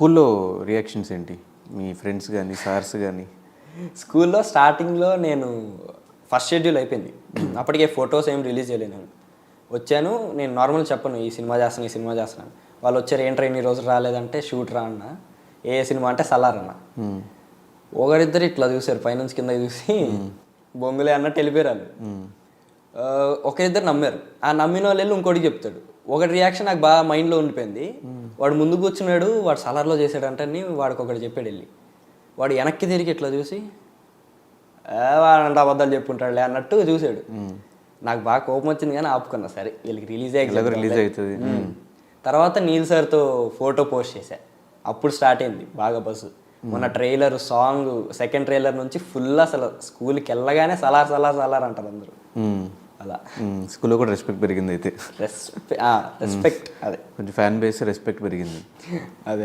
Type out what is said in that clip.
స్కూల్లో రియాక్షన్స్ ఏంటి? మీ ఫ్రెండ్స్ కానీ సార్స్ కానీ స్కూల్లో స్టార్టింగ్లో నేను ఫస్ట్ షెడ్యూల్ అయిపోయింది. అప్పటికే ఫొటోస్ ఏం రిలీజ్ చేయలేదు నేను. వచ్చాను నేను నార్మల్ చెప్పను ఈ సినిమా చేస్తాను ఈ సినిమా చేస్తున్నాను వాళ్ళు వచ్చారు ఏంట్రా ఇన్ని రోజులు రాలేదంటే? షూట్ రా అన్న. ఏ సినిమా అంటే సలార్ అన్న. ఒకరిద్దరు ఇట్లా చూసారు పైనుంచి కింద చూసి బొంగులే అన్నట్టు వెళ్ళిపోయారు ఒకరిద్దరు నమ్మారు. ఆ నమ్మిన వాళ్ళు వెళ్ళి ఇంకోటి చెప్తాడు. ఒకటి రియాక్షన్ నాకు బాగా మైండ్లో ఉండిపోయింది. వాడు ముందు కూర్చున్నాడు వాడు సలార్లో చేశాడంటే అని వాడికి ఒకటి చెప్పాడు వెళ్ళి. వాడు వెనక్కి తిరిగి ఇట్లా చూసి "ఏ, వాడంట అబద్ధాలు చెప్పుకుంటాడులే అన్నట్టు చూశాడు. నాకు బాగా కోపం వచ్చింది కానీ ఆపుకున్నా సరే వీళ్ళకి రిలీజ్ ఎలాగో రిలీజ్ అవుతుంది. తర్వాత నీల్ సార్తో ఫోటో పోస్ట్ చేశా. అప్పుడు స్టార్ట్ అయింది బాగా బస్సు. మొన్న ట్రైలర్ సాంగ్ సెకండ్ ట్రైలర్ నుంచి ఫుల్ అసలు స్కూల్కి వెళ్ళగానే సలార్ సలార్ సలార్ అంటారు అందరూ. అలా. స్కూల్లో కూడా రెస్పెక్ట్ పెరిగింది అయితే. రెస్పెక్ట్ రెస్పెక్ట్ అదే. కొంచెం ఫ్యాన్ బేస్ రెస్పెక్ట్ పెరిగింది. అదే.